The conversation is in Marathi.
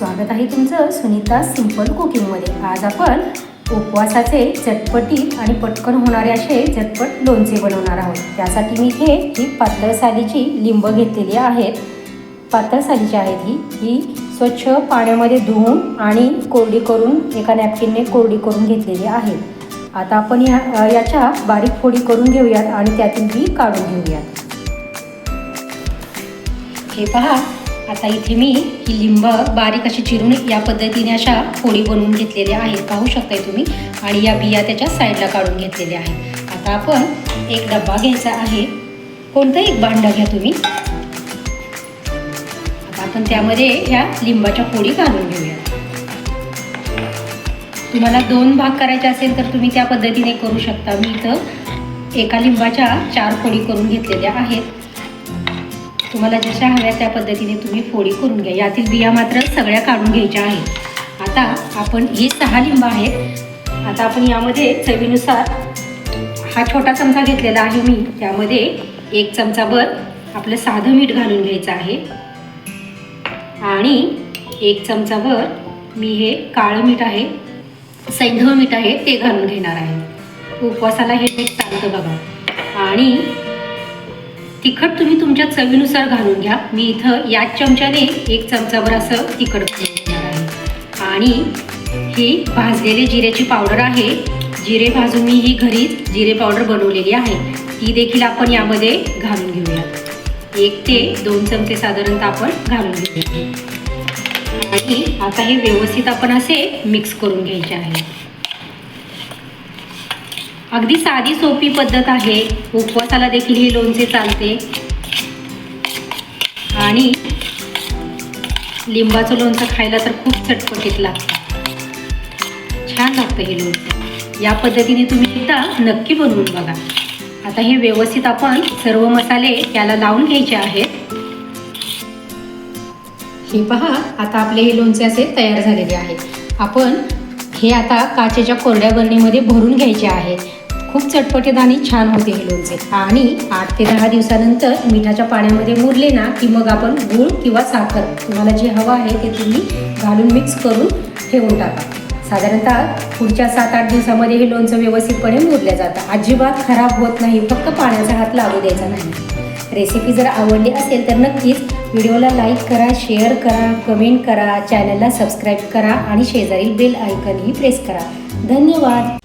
स्वागत आहे तुमचं सुनीता सिंपल कुकिंगमध्ये. आज आपण उपवासाचे चटपटीत आणि पटकन होणारे असे झटपट लोणचे बनवणार आहोत. त्यासाठी मी हे ही पातळ सालीची लिंब घेतलेली आहेत पातळ सालीची आहेत ही ही स्वच्छ पाण्यामध्ये धुवून आणि कोरडी करून एका नॅपकिनने कोरडी करून घेतलेली आहे. आता आपण या याच्या बारीक फोडी करून घेऊयात आणि त्यातून ही काढून घेऊयात. हे पहा आता इथे मी ही लिंब बारीक अशी चिरून या पद्धतीने अशा फोडी बनवून घेतलेल्या आहेत. पाहू शकताय तुम्ही? आणि या बिया त्याच्या साईडला काढून घेतलेल्या आहेत. आता आपण एक डब्बा घ्यायचा आहे. कोणतंही एक भांड घ्या तुम्ही? आता आपण त्यामध्ये ह्या लिंबाच्या फोडी घालून घेऊया. तुम्हाला दोन भाग करायचे असेल तर तुम्ही त्या पद्धतीने करू शकता. मी इथं एका लिंबाच्या चार फोडी करून घेतलेल्या आहेत. तुम्हाला जशा हव्या त्या पद्धतीने तुम्ही फोडी करून घ्या. यातील बिया मात्र सगळ्या काढून घ्यायच्या आहेत. आता आपण ही सहा लिंब आहेत. आता आपण यामध्ये चवीनुसार हा छोटा चमचा घेतलेला आहे मी. त्यामध्ये एक चमचाभर आपलं साधं मीठ घालून घ्यायचं आहे. आणि एक चमचाभर मी हे काळं मीठ आहे सैंधव मीठ आहे ते घालून घेणार आहे. उपवासाला हे मीठ चालतं बघा. आणि तिखट तुम्ही तुमच्या चवीनुसार घालून घ्या. मी इथं याच चमच्याने एक चमचाभर असं तिखट घेणार आहे. आणि ही भाजलेली जिऱ्याची पावडर आहे. जिरे भाजून मी ही घरीच जिरे पावडर बनवलेली आहे. ती देखील आपण यामध्ये घालून घेऊया. एक ते दोन चमचे साधारणतः आपण घालून घेऊया. आणि आता हे व्यवस्थित आपण असे मिक्स करून घ्यायचे आहे. अगदी साधी सोपी पद्धत आहे. उपवासाला देखील हे लोणचे चालते. आणि लिंबाचं लोणचं खायला तर खूप चटपटीत लागतं. छान लागतं हे लोणचं. या पद्धतीने तुम्ही एकदा नक्की बनवून बघा. आता हे व्यवस्थित आपण सर्व मसाले त्याला लावून घ्यायचे आहेत. हे पहा आता आपले हे लोणचे असे तयार झालेले आहेत. आपण हे आता काचेच्या कोरड्या बरणीमध्ये भरून घ्यायचे आहेत खूप चटपटीत आणि छान होते हे लोणचे. आणि आठ ते दहा दिवसानंतर मिठाच्या पाण्यामध्ये मुरले ना की मग आपण गूळ किंवा साखर तुम्हाला जे हवं आहे ते तुम्ही घालून मिक्स करून ठेवून टाका. साधारणतः पुढच्या सात आठ दिवसामध्ये हे लोणचं व्यवस्थितपणे मुरलं जातं. अजिबात खराब होत नाही फक्त पाण्याचा हात लागू द्यायचा नाही. रेसिपी जर आवडली असेल तर नक्कीच व्हिडिओला लाईक करा शेअर करा कमेंट करा चॅनलला सबस्क्राईब करा आणि शेजारील बेल आयकनही प्रेस करा. धन्यवाद!